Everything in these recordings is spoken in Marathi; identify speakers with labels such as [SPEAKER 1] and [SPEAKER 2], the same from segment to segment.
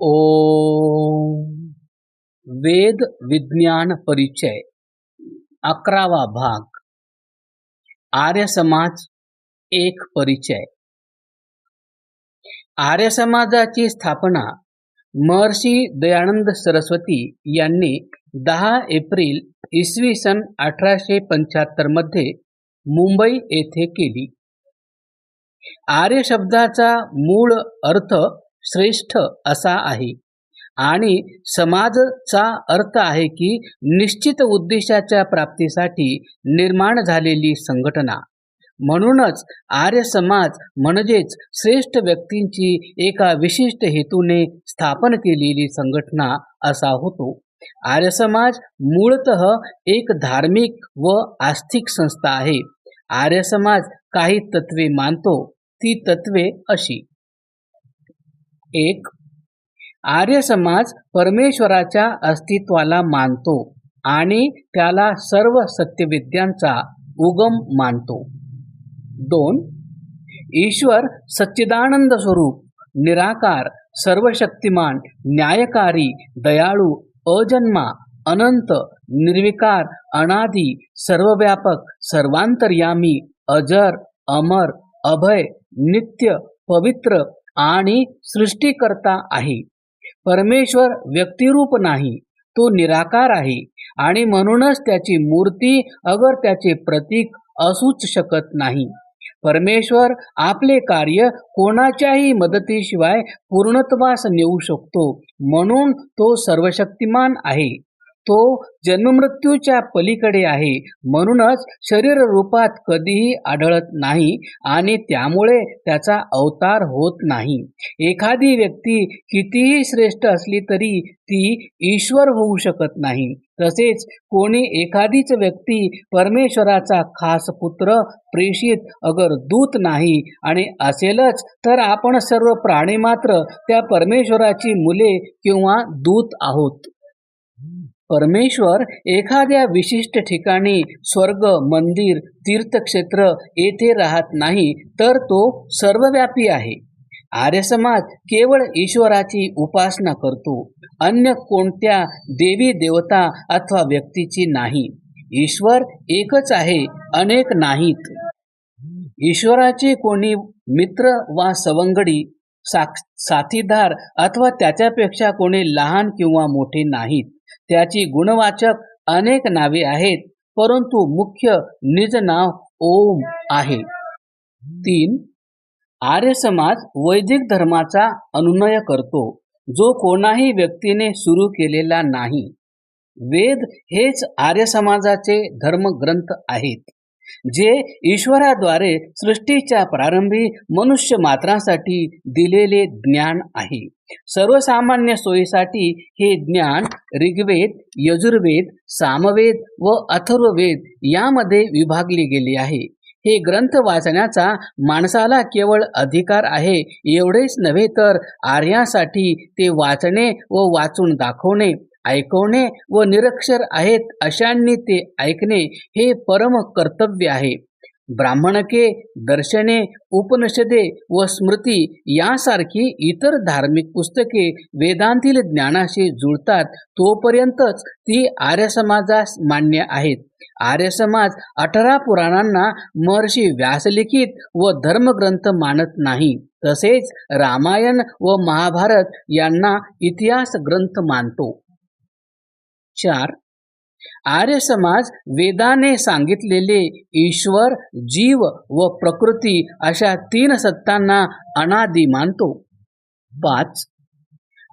[SPEAKER 1] ओम। वेद विज्ञान परिचय अकरावा भाग। आर्य समाज एक परिचय। आर्य समाजाची स्थापना महर्षी दयानंद सरस्वती यांनी दहा एप्रिल इसवी सन अठराशे पंच्याहत्तरमध्ये मुंबई येथे केली. आर्य शब्दाचा मूळ अर्थ श्रेष्ठ असा आहे. आणि समाजचा अर्थ आहे की निश्चित उद्देशाच्या प्राप्तीसाठी निर्माण झालेली संघटना. म्हणूनच आर्य समाज म्हणजेच श्रेष्ठ व्यक्तींची एका विशिष्ट हेतूने स्थापन केलेली संघटना असा होतो. आर्य समाज मूळत एक धार्मिक व आस्थिक संस्था आहे. आर्य समाज काही तत्वे मानतो ती तत्वे अशी. एक आर्य समाज परमेश्वराच्या अस्तित्वाला मानतो आणि त्याला सर्व सत्यविद्यांचा उगम मानतो. दोन ईश्वर सच्चिदानंद स्वरूप निराकार सर्वशक्तिमान न्यायकारी दयाळू अजन्मा अनंत निर्विकार अनादी सर्वव्यापक सर्वांतर्यामी अजर अमर अभय नित्य पवित्र आणि सृष्टीकर्ता आहे. परमेश्वर व्यक्तिरूप नाही तो निराकार आहे आणि म्हणूनच त्याची मूर्ती अगर त्याचे प्रतीक असूच शकत नाही. परमेश्वर आपले कार्य कोणाच्याही मदतीशिवाय पूर्णत्वास नेऊ शकतो म्हणून तो सर्वशक्तिमान आहे. तो जन्ममृत्यूच्या पलीकडे आहे. म्हणूनच शरीर रूपात कधीही आढळत नाही आणि त्यामुळे त्याचा अवतार होत नाही. एखादी व्यक्ती कितीही श्रेष्ठ असली तरी ती ईश्वर होऊ शकत नाही. तसेच कोणी एखादीच व्यक्ती परमेश्वराचा खास पुत्र प्रेषित अगर दूत नाही आणि असेलच तर आपण सर्व प्राणी मात्र त्या परमेश्वराची मुले किंवा दूत आहोत. परमेश्वर एखाद्या विशिष्ट ठिकाणी स्वर्ग मंदिर तीर्थक्षेत्र येथे राहत नाही तर तो सर्वव्यापी आहे. आर्य समाज केवळ ईश्वराची उपासना करतो अन्य कोणत्या देवी देवता अथवा व्यक्तीची नाही. ईश्वर एकच आहे अनेक नाहीत. ईश्वराचे कोणी मित्र वा सवंगडी साथीदार अथवा त्याच्यापेक्षा कोणी लहान किंवा मोठे नाहीत. त्याची गुणवाचक अनेक नावे आहेत परंतु मुख्य निज नाव ओम आहे. तीन आर्य समाज वैदिक धर्माचा अनुनय करतो जो कोणाही व्यक्तीने सुरू केलेला नाही. वेद हेच आर्य समाजाचे धर्मग्रंथ आहेत. जे ईश्वराद्वारे सृष्टीच्या प्रारंभी मनुष्य मात्रासाठी दिलेले ज्ञान आहे. सर्वसामान्य सोयीसाठी हे ज्ञान ऋग्वेद यजुर्वेद सामवेद व अथर्ववेद यामध्ये विभागले गेले आहे. हे ग्रंथ वाचण्याचा माणसाला केवळ अधिकार आहे एवढेच नव्हे तर आर्यासाठी ते वाचणे व वाचून दाखवणे ऐकवणे व निरक्षर आहेत अशांनी ते ऐकणे हे परम कर्तव्य आहे. ब्राह्मणके दर्शने उपनिषदे व स्मृती यासारखी इतर धार्मिक पुस्तके वेदांतील ज्ञानाशी जुळतात तोपर्यंतच ती आर्य समाजास मान्य आहेत. आर्य समाज अठरा पुराणांना महर्षी व्यासलिखित व धर्मग्रंथ मानत नाही. तसेच रामायण व महाभारत यांना इतिहास ग्रंथ मानतो. चार. आर्य समाज वेदाने सांगितलेले ईश्वर जीव व प्रकृती अशा तीन सत्तांना अनादी मानतो. पाच.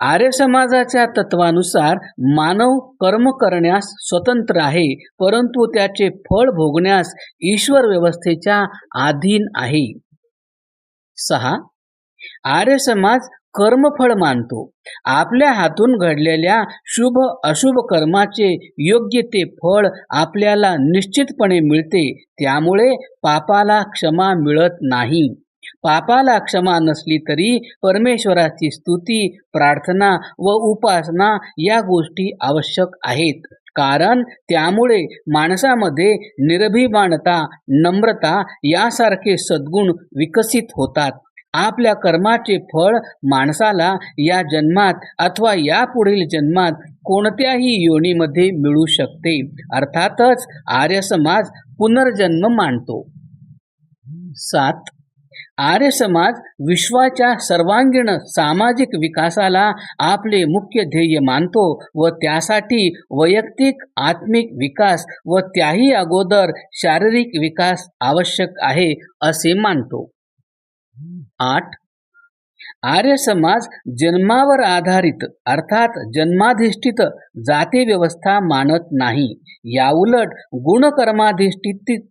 [SPEAKER 1] आर्य समाजाच्या तत्वानुसार मानव कर्म करण्यास स्वतंत्र आहे परंतु त्याचे फळ भोगण्यास ईश्वर व्यवस्थेच्या अधीन आहे. सहा. आर्य समाज कर्मफळ मानतो. आपल्या हातून घडलेल्या शुभ अशुभ कर्माचे योग्य ते फळ आपल्याला निश्चितपणे मिळते. त्यामुळे पापाला क्षमा मिळत नाही. पापाला क्षमा नसली तरी परमेश्वराची स्तुती प्रार्थना व उपासना या गोष्टी आवश्यक आहेत. कारण त्यामुळे माणसामध्ये निरभिमानता नम्रता यासारखे सद्गुण विकसित होतात. आपल्या कर्माचे फळ माणसाला या जन्मात अथवा या पुढील जन्मात कोणत्याही योनीमध्ये मिळू शकते. अर्थातच आर्य समाज पुनर्जन्म मानतो. सात. आर्य समाज विश्वाच्या सर्वांगीण सामाजिक विकासाला आपले मुख्य ध्येय मानतो व त्यासाठी वैयक्तिक आत्मिक विकास व त्याही अगोदर शारीरिक विकास आवश्यक आहे असे मानतो. आठ. आर्य समाज जन्मावर आधारित अर्थात जन्माधिष्ठित जाती व्यवस्था मानत नाही. याउलट गुणकर्माधिष्ठित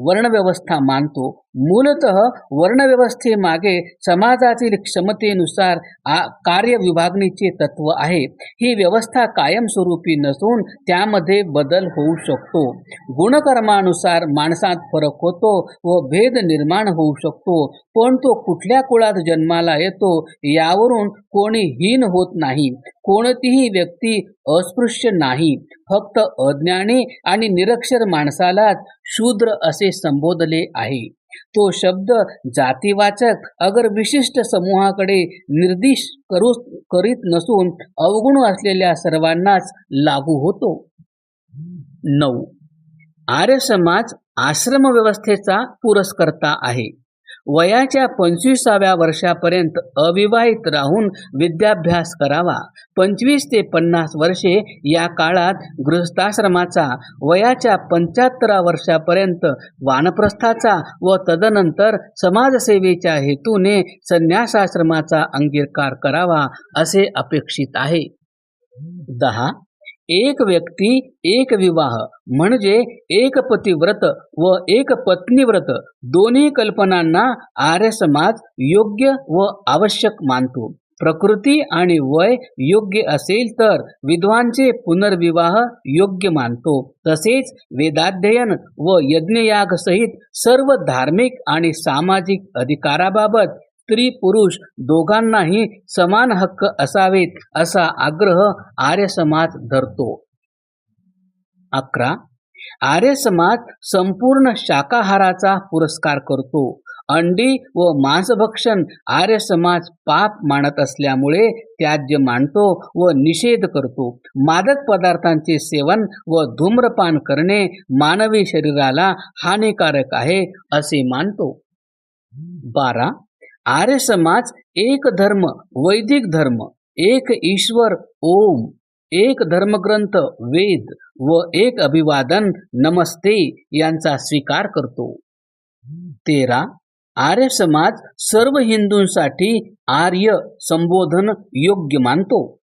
[SPEAKER 1] वर्णव्यवस्था मानतो. मूलतः वर्णव्यवस्थेमागे समाजातील क्षमतेनुसार आ कार्य विभागणीचे तत्व आहे. ही व्यवस्था कायमस्वरूपी नसून त्यामध्ये बदल होऊ शकतो. गुणकर्मानुसार माणसात फरक होतो व भेद निर्माण होऊ शकतो पण तो कुठल्या कुळात जन्माला येतो यावरून कोणी हीन होत नाही. कोणतीही व्यक्ती अस्पृश्य नाही. फक्त अज्ञानी आणि निरक्षर माणसालाच शूद्र असे संबोधले आहे. तो शब्द जातीवाचक अगर विशिष्ट समूहाकडे निर्देश करू करीत नसून अवगुण असलेल्या सर्वांनाच लागू होतो. नऊ. आर्य समाज आश्रम व्यवस्थेचा पुरस्कर्ता आहे. वयाच्या पंचवीसाव्या वर्षापर्यंत अविवाहित राहून विद्याभ्यास करावा. पंचवीस ते पन्नास वर्षे या काळात गृहस्थाश्रमाचा वयाच्या पंच्याहत्तरा वर्षापर्यंत वानप्रस्थाचा व तदनंतर समाजसेवेच्या हेतूने संन्यासाश्रमाचा अंगीकार करावा असे अपेक्षित आहे. दहा एक व्यक्ती एक विवाह म्हणजे एक पतिव्रत व एक पत्नीव्रत. दोन्ही कल्पनांना आर्य समाज योग्य व आवश्यक मानतो. प्रकृती आणि वय योग्य असेल तर विद्वांचे पुनर्विवाह योग्य मानतो. तसेच वेदाध्ययन व यज्ञयाग सहित सर्व धार्मिक आणि सामाजिक अधिकाराबाबत स्त्री पुरुष दोघांनाही समान हक्क असावेत असा आग्रह आर्य समाज धरतो. अकरा. आर्य समाज संपूर्ण शाकाहाराचा पुरस्कार करतो. अंडी व मांसभक्षण आर्य समाज पाप मानत असल्यामुळे त्याज्य मानतो व निषेध करतो. मादक पदार्थांचे सेवन व धूम्रपान करणे मानवी शरीराला हानिकारक आहे असे मानतो. बारा. आर्य समाज एक धर्म वैदिक धर्म एक ईश्वर ओम एक धर्मग्रंथ वेद व एक अभिवादन नमस्ते यांचा स्वीकार करतो. तेरा आर्य समाज सर्व हिंदूंसाठी आर्य संबोधन योग्य मानतो.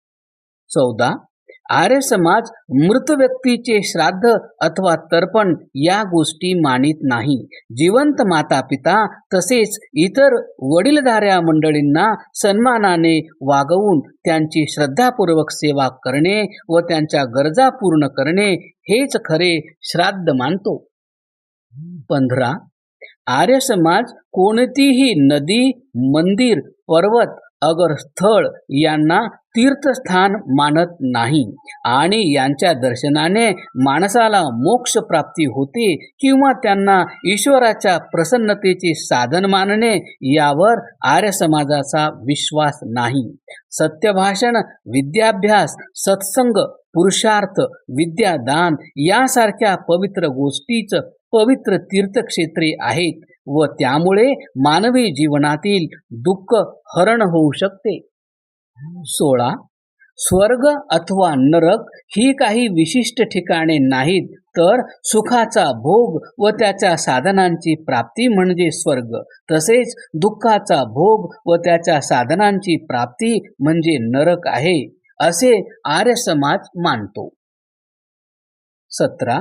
[SPEAKER 1] चौदा आर्य समाज मृत व्यक्तीचे श्राद्ध अथवा तर्पण या गोष्टी मानित नाही. जिवंत माता पिता तसेच इतर वडीलधाऱ्या मंडळींना सन्मानाने वागवून त्यांची श्रद्धापूर्वक सेवा करणे व त्यांच्या गरजा पूर्ण करणे हेच खरे श्राद्ध मानतो. पंधरा आर्य समाज कोणतीही नदी मंदिर पर्वत अगर स्थळ यांना तीर्थस्थान मानत नाही आणि यांच्या दर्शनाने माणसाला मोक्ष प्राप्ती होते किंवा त्यांना ईश्वराच्या प्रसन्नतेचे साधन मानणे यावर आर्य समाजाचा विश्वास नाही. सत्यभाषण विद्याभ्यास सत्संग पुरुषार्थ विद्यादान यासारख्या पवित्र गोष्टीच पवित्र तीर्थक्षेत्रे आहेत. व त्यामुळे मानवी जीवनातील दुःख हरण होऊ शकते. सोळा स्वर्ग अथवा नरक ही काही विशिष्ट ठिकाणे नाहीत तर सुखाचा भोग व त्याच्या साधनांची प्राप्ती म्हणजे स्वर्ग. तसेच दुःखाचा भोग व त्याच्या साधनांची प्राप्ती म्हणजे नरक आहे असे आर्य समाज मानतो. सतरा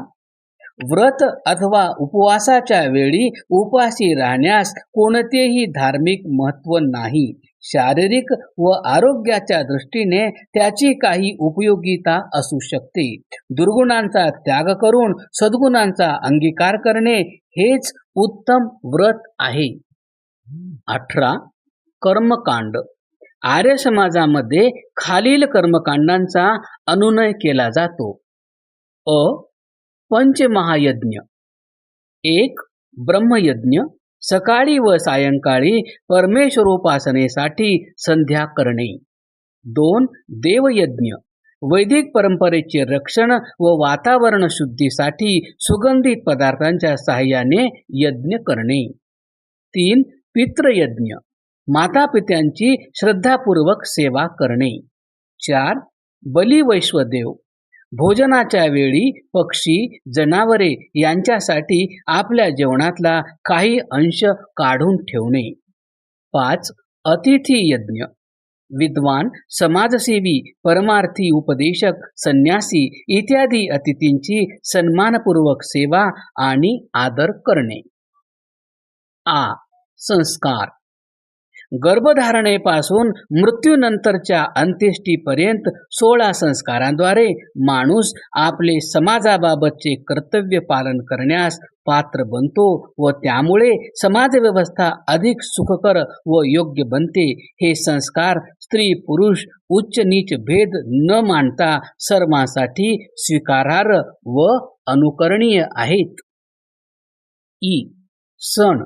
[SPEAKER 1] व्रत अथवा उपवासाच्या वेळी उपासी राहण्यास कोणतेही धार्मिक महत्त्व नाही. शारीरिक व आरोग्याच्या दृष्टीने त्याची काही उपयोगिता असू शकते. दुर्गुणांचा त्याग करून सद्गुणांचा अंगीकार करणे हेच उत्तम व्रत आहे. अठरा. कर्मकांड. आर्य समाजामध्ये खालील कर्मकांडांचा अनुनय केला जातो. अ. पंचमहायज्ञ. एक ब्रह्मयज्ञ. सकाळी व सायंकाळी परमेश्वरोपासनेसाठी संध्या करणे. दोन देवयज्ञ. वैदिक परंपरेचे रक्षण व वातावरण शुद्धीसाठी सुगंधित पदार्थांच्या सहाय्याने यज्ञ करणे. तीन पितृयज्ञ. माता पित्यांची श्रद्धापूर्वक सेवा करणे. चार बलिवैश्वदेव भोजनाच्या वेळी पक्षी जनावरे यांच्यासाठी आपल्या जेवणातला काही अंश काढून ठेवणे. पाच अतिथी यज्ञ. विद्वान समाजसेवी परमार्थी उपदेशक संन्यासी इत्यादी अतिथींची सन्मानपूर्वक सेवा आणि आदर करणे. आ संस्कार. गर्भधारणेपासून मृत्यूनंतरच्या अंत्येष्टीपर्यंत सोळा संस्कारांद्वारे माणूस आपले समाजाबाबतचे कर्तव्य पालन करण्यास पात्र बनतो व त्यामुळे समाजव्यवस्था अधिक सुखकर व योग्य बनते. हे संस्कार स्त्री पुरुष उच्च नीच भेद न मानता सर्वांसाठी स्वीकारार्ह व अनुकरणीय आहेत. ई. सण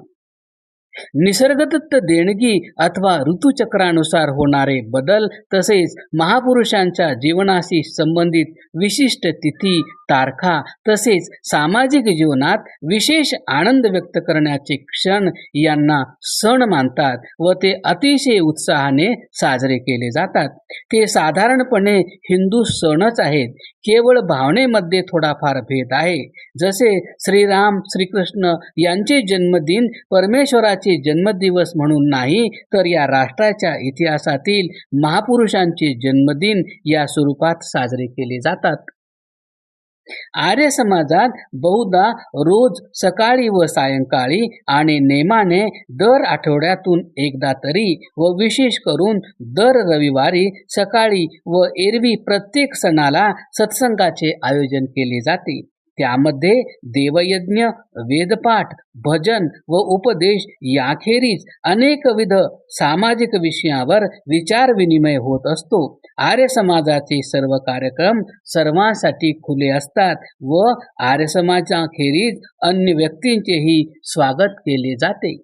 [SPEAKER 1] निसर्गदत्त देणगी अथवा ऋतुचक्रानुसार होणारे बदल तसेच महापुरुषांच्या जीवनाशी संबंधित विशिष्ट तिथी तारखा तसेच सामाजिक जीवनात विशेष आनंद व्यक्त करण्याचे क्षण यांना सण मानतात व ते अतिशय उत्साहाने साजरे केले जातात. ते साधारणपणे हिंदू सणच आहेत. केवळ भावनेमध्ये थोडाफार भेद आहे. जसे श्रीराम श्रीकृष्ण यांचे जन्मदिन परमेश्वराचे जन्मदिवस म्हणून नाही तर या राष्ट्राच्या इतिहासातील महापुरुषांचे जन्मदिन या स्वरूपात साजरे केले जातात. आर्य समाजात बहुधा रोज सकाळी व सायंकाळी आणि नेमाने दर आठवड्यातून एकदा तरी व विशेष करून दर रविवारी सकाळी व एरवी प्रत्येक सणाला सत्संगाचे आयोजन केले जाते. त्यामध्ये देवयज्ञ वेदपाठ भजन व उपदेश याखेरीज अनेकविध सामाजिक विषयावर विचार विनिमय होत असतो. आर्य समाजाचे सर्व कार्यक्रम सर्वांसाठी खुले असतात व आर्य समाजाखेरीज अन्य व्यक्तींचेही स्वागत केले जाते.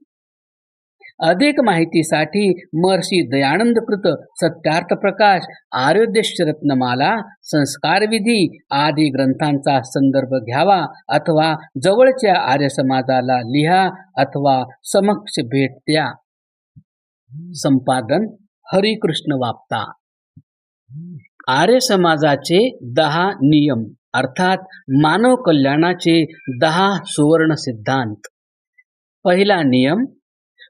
[SPEAKER 1] अधिक माहितीसाठी महर्षी दयानंदकृत सत्यार्थ प्रकाश आरोग्य रत्नमाला संस्कारविधी आदी ग्रंथांचा संदर्भ घ्यावा अथवा जवळच्या आर्य समाजाला लिहा अथवा समक्ष भेट द्या. संपादन हरिकृष्ण वाप्ता. आर्य समाजाचे दहा नियम अर्थात मानव कल्याणाचे दहा सुवर्ण सिद्धांत. पहिला नियम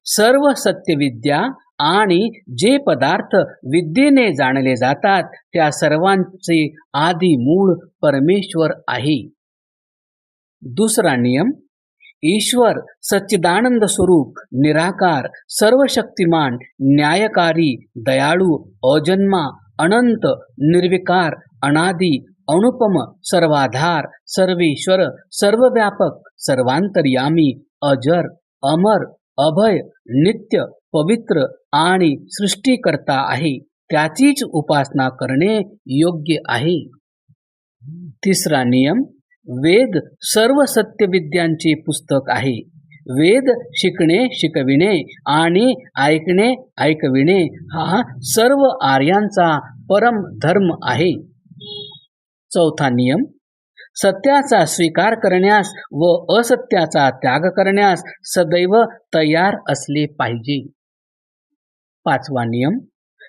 [SPEAKER 1] सर्व सत्यविद्या आणि जे पदार्थ विद्येने जाणले जातात त्या सर्वांचे आदी मूळ परमेश्वर आहे. दुसरा नियम ईश्वर सच्चिदानंद स्वरूप निराकार सर्व शक्तिमान न्यायकारी दयाळू अजन्मा अनंत निर्विकार अनादी अनुपम सर्वाधार सर्वेश्वर सर्वव्यापक सर्वांतर्यामी अजर अमर अभय नित्य पवित्र आणि सृष्टीकर्ता आहे. त्याचीच उपासना करणे योग्य आहे. तिसरा नियम वेद सर्व सत्यविद्यांचे पुस्तक आहे. वेद शिकणे शिकविणे आणि ऐकणे ऐकविणे हा सर्व आर्यांचा परम धर्म आहे. चौथा नियम सत्याचा स्वीकार करण्यास व असत्याचा त्याग करण्यास सदैव तयार असले पाहिजे. पाचवा नियम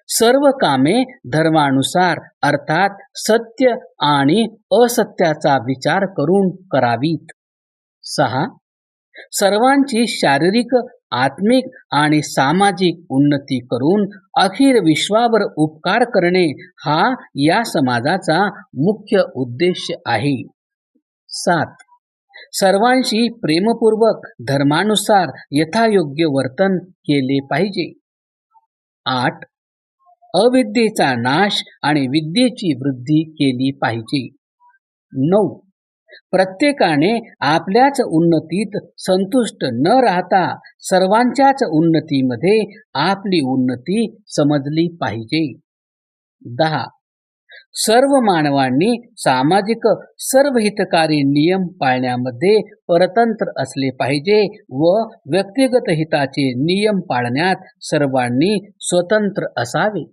[SPEAKER 1] सर्व कामे धर्मानुसार अर्थात सत्य आणि असत्याचा विचार करून करावीत. सहा सर्वांची शारीरिक आत्मिक आणि सामाजिक उन्नती करून अखिर विश्वावर उपकार करणे हा या समाजाचा मुख्य उद्देश आहे. सात. सर्वांशी प्रेमपूर्वक धर्मानुसार यथायोग्य वर्तन केले पाहिजे. आठ. अविद्येचा नाश आणि विद्येची वृद्धी केली पाहिजे. नऊ. प्रत्येकाने आपल्याच उन्नतीत संतुष्ट न राहता सर्वांच्याच उन्नतीमध्ये आपली उन्नती समजली पाहिजे. दहा. सर्व मानवांनी सामाजिक सर्व हितकारी नियम पाळण्यामध्ये परतंत्र असले पाहिजे व व्यक्तिगत हिताचे नियम पाळण्यात सर्वांनी स्वतंत्र असावे.